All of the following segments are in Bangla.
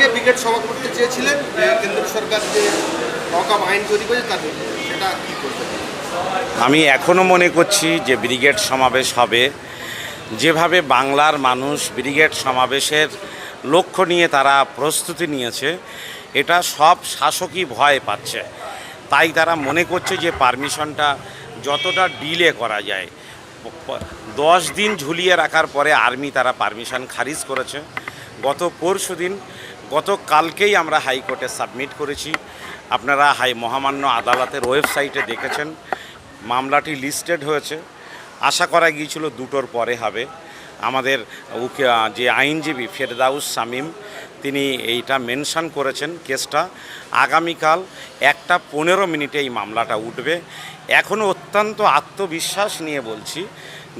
থেকে ব্রিগেড সভা করতে চেয়েছিলেন কেন্দ্র সরকার যে অকাম আইন তৈরি করেছে তার সেটা কি করতে আমি এখনও মনে করছি যে ব্রিগেড সমাবেশ হবে। যেভাবে বাংলার মানুষ ব্রিগেড সমাবেশের লক্ষ্য নিয়ে তারা প্রস্তুতি নিয়েছে, এটা সব শাসকই ভয় পাচ্ছে। তাই তারা মনে করছে যে পারমিশনটা যতটা ডিলে করা যায়, দশ দিন ঝুলিয়ে রাখার পরে আর্মি তারা পারমিশন খারিজ করেছে। গত পরশু দিন গতকালকেই আমরা হাইকোর্টে সাবমিট করেছি। আপনারা হাই মহামান্য আদালতের ওয়েবসাইটে দেখেছেন। মামলাটি লিস্টেড হয়েছে। আশা করা গিয়েছিল দুটোর পরে হবে। আমাদের যে আইনজীবী ফেরদাউস শামীম, তিনি এইটা মেনশন করেছেন কেসটা। আগামীকাল একটা পনেরো মিনিটে এই মামলাটা উঠবে। এখনও অত্যন্ত আত্মবিশ্বাস নিয়ে বলছি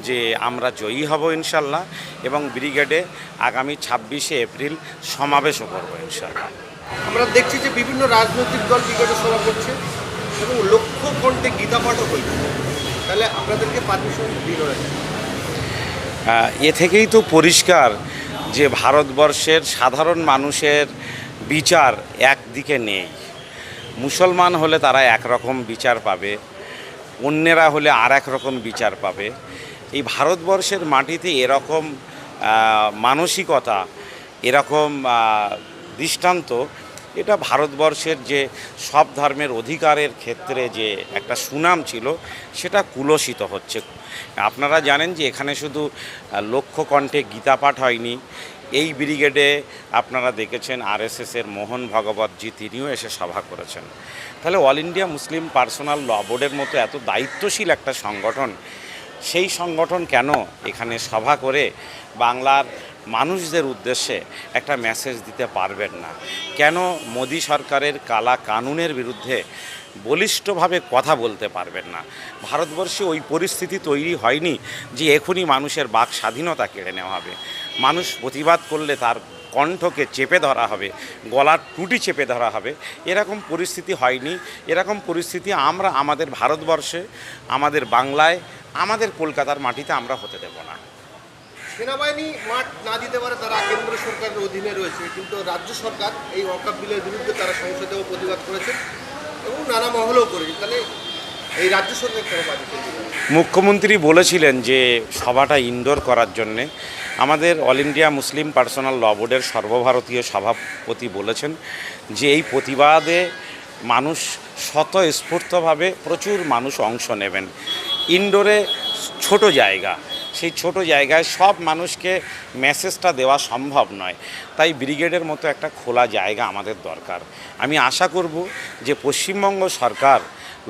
যে আমরা জয়ী হব ইনশাল্লাহ এবং ব্রিগেডে আগামী ছাব্বিশে এপ্রিল সমাবেশও করব ইনশাল্লাহ। আমরা দেখছি যে বিভিন্ন রাজনৈতিক দল ব্রিগেডে সভা করছে এবং লক্ষ্য কণ্ঠে গীতা পাঠও হয়েছে। তাহলে আপনাদেরকে পারমিশন দিল এ থেকেই তো পরিষ্কার যে ভারতবর্ষের সাধারণ মানুষের বিচার একদিকে নেই। মুসলমান হলে তারা একরকম বিচার পাবে অন্যেরা হলে আর এক রকম বিচার পাবে। এই ভারতবর্ষের মাটিতে এরকম মানসিকতা, এরকম দৃষ্টান্ত, এটা ভারতবর্ষের যে সব ধর্মের অধিকারের ক্ষেত্রে যে একটা সুনাম ছিল, সেটা কুলসিত হচ্ছে। আপনারা জানেন যে এখানে শুধু লক্ষ্য কণ্ঠে গীতা পাঠ হয়নি। এই ব্রিগেডে আপনারা দেখেছেন আরএসএসের মোহন ভগবতজি, তিনিও এসে সভা করেছেন। তাহলে All India Muslim Personal Law বোর্ডের মতো এত দায়িত্বশীল একটা সংগঠন সেই সংগঠন কেন এখানে সভা করে বাংলার মানুষদের উদ্দেশ্যে একটা মেসেজ দিতে পারবেন না? কেন মোদী সরকারের কালা কানুনের বিরুদ্ধে বলিষ্ঠভাবে কথা বলতে পারবেন না? ভারতবর্ষে ওই পরিস্থিতি তৈরি হয়নি যে এখনই মানুষের বাক স্বাধীনতা কেড়ে নেওয়া হবে। মানুষ প্রতিবাদ করলে তার কণ্ঠকে চেপে ধরা হবে, গলার টুটি চেপে ধরা হবে, এরকম পরিস্থিতি হয়নি। এরকম পরিস্থিতি আমরা আমাদের ভারতবর্ষে, আমাদের বাংলায়, আমাদের কলকাতার মাটিতে আমরা হতে দেব না। সেনাবাহিনী মাঠ না দিতে পারে তারা কেন্দ্র সরকারের অধীনে রয়েছে, কিন্তু রাজ্য সরকার এই ওয়াকাপ বিলের বিরুদ্ধে তারা সংসদেও প্রতিবাদ করেছে এবং নানা মহলেও করেছে। তাহলে মুখ্যমন্ত্রী বলেছিলেন যে সভাটা ইনডোর করার জন্যে। আমাদের All India Muslim Personal Law বোর্ডের সর্বভারতীয় সভাপতি বলেছেন যে এই প্রতিবাদে মানুষ স্বতঃস্ফূর্তভাবে প্রচুর মানুষ অংশ নেবেন। ইনডোরে ছোট জায়গা, সেই ছোট জায়গায় সব মানুষকে মেসেজটা দেওয়া সম্ভব নয়। তাই ব্রিগেডের মতো একটা খোলা জায়গা আমাদের দরকার। আমি আশা করব যে পশ্চিমবঙ্গ সরকার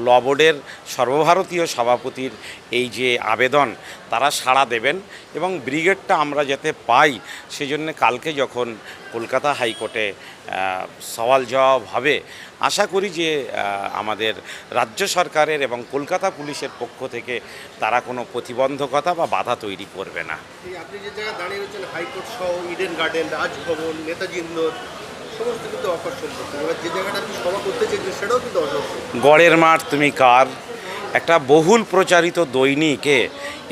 ল বোর্ডের সর্বভারতীয় সভাপতির এই যে আবেদন, তারা সাড়া দেবেন এবং ব্রিগেডটা আমরা যাতে পাই, সেজন্য কালকে যখন কলকাতা হাইকোর্টে সওয়াল জবাব হবে, আশা করি যে আমাদের রাজ্য সরকারের এবং কলকাতা পুলিশের পক্ষ থেকে তারা কোনো প্রতিবন্ধকতা বা বাধা তৈরি করবে না। আপনি যে জায়গায় দাঁড়িয়ে রয়েছেন হাইকোর্ট সহ, ইডেন গার্ডেন, রাজভবন, নেতাজি গড়ের মাঠ, তুমি কার? একটা বহুল প্রচারিত দৈনিকে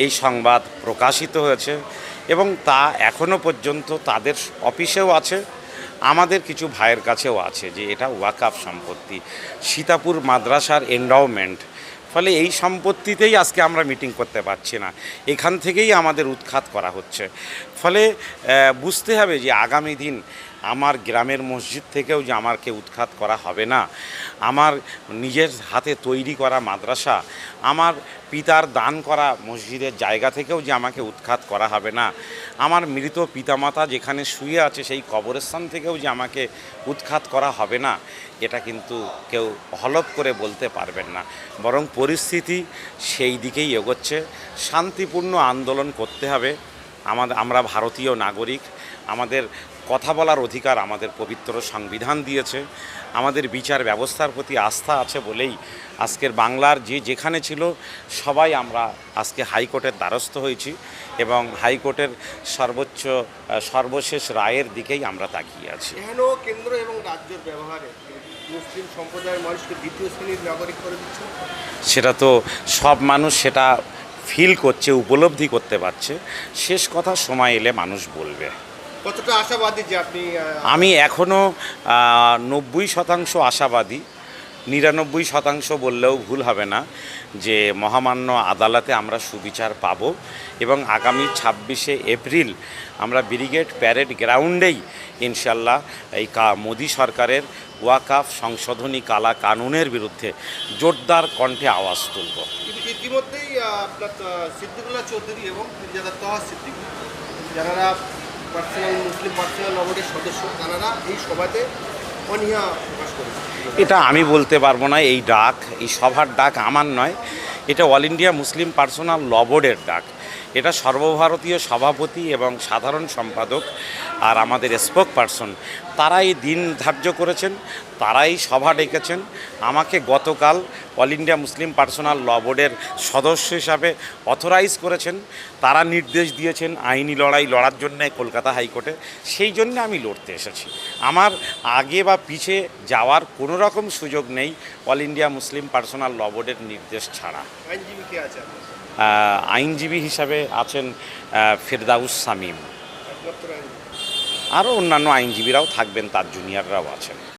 এই সংবাদ প্রকাশিত হয়েছে এবং তা এখনও পর্যন্ত তাদের অফিসেও আছে, আমাদের কিছু ভাইয়ের কাছেও আছে যে এটা ওয়াকাফ সম্পত্তি। সীতাপুর মাদ্রাসার এন্ডাওমেন্ট ফলে এই সম্পত্তিতেই আজকে আমরা মিটিং করতে পারছি না। এখান থেকেই আমাদের উৎখাত করা হচ্ছে। ফলে বুঝতে হবে যে আগামী দিন আমার গ্রামের মসজিদ থেকেও যে আমাকে উৎখাত করা হবে না, আমার নিজের হাতে তৈরি করা মাদ্রাসা, আমার পিতার দান করা মসজিদের জায়গা থেকেও যে আমাকে উৎখাত করা হবে না, আমার মৃত পিতামাতা যেখানে শুয়ে আছে সেই কবরস্থান থেকেও যে আমাকে উৎখাত করা হবে না, এটা কিন্তু কেউ হলপ করে বলতে পারবেন না। বরং পরিস্থিতি সেই দিকেই এগোচ্ছে, শান্তিপূর্ণ আন্দোলন করতে হবে, আমাদের, আমরা ভারতীয় নাগরিক, আমাদের কথা বলার অধিকার আমাদের পবিত্র সংবিধান দিয়েছে। আমাদের বিচার ব্যবস্থার প্রতি আস্থা আছে বলেই আজকের বাংলার যে যেখানে ছিল সবাই আমরা আজকে হাইকোর্টের দ্বারস্থ হয়েছি এবং হাইকোর্টের সর্বোচ্চ সর্বশেষ রায়ের দিকেই আমরা তাকিয়ে আছি। কেন্দ্র এবং রাজ্যের ব্যবহারে মুসলিম সম্প্রদায়ের মানুষকে দ্বিতীয় শ্রেণির নাগরিক করে দিচ্ছে। সেটা তো সব মানুষ সেটা ফিল করছে উপলব্ধি করতে পারছে। শেষ কথা সময় এলে মানুষ বলবে। কতটা আশাবাদী যে আপনি আমি এখনও নব্বই শতাংশ আশাবাদী। নিরানব্বই শতাংশ বললেও ভুল হবে না যে মহামান্য আদালতে আমরা সুবিচার পাব এবং আগামী ছাব্বিশে এপ্রিল আমরা ব্রিগেড প্যারেড গ্রাউন্ডেই ইনশাল্লাহ এই কা মোদী সরকারের ওয়াকাফ সংশোধনী কালা কানুনের বিরুদ্ধে জোরদার কণ্ঠে আওয়াজ তুলব। ইতিমধ্যেই আপনার সিদ্দিকুল্লাহ চৌধুরী এবং মির্জাদা তহা সিদ্দিকী যারা পার্সোনাল মুসলিম পার্সোনাল সদস্য তারা এই সভাতে অনীহা প্রকাশ এটা আমি বলতে পারব না, এই ডাক, এই সভার ডাক আমার নয়। এটা All India Muslim Personal Law বোর্ডের ডাক। এটা সর্বভারতীয় সভাপতি এবং সাধারণ সম্পাদক আর আমাদের স্পোক পার্সন তারাই দিন ধার্য করেছেন, তারাই সভা ডেকেছেন। আমাকে গতকাল All India Muslim Personal Law বোর্ডের সদস্য হিসাবে অথরাইজ করেছেন। তারা নির্দেশ দিয়েছেন আইনি লড়াই লড়ার জন্য কলকাতা হাইকোর্টে। সেই জন্য আমি লড়তে এসেছি। আমার আগে বা পিছে যাওয়ার কোনো রকম সুযোগ নেই All India Muslim Personal Law বোর্ডের নির্দেশ ছাড়া। আইনজীবী কে আছে আইনজীবী হিসাবে আছেন ফেরদাউস সামিম আরও অন্যান্য আইনজীবীরাও থাকবেন তার জুনিয়ররাও আছেন।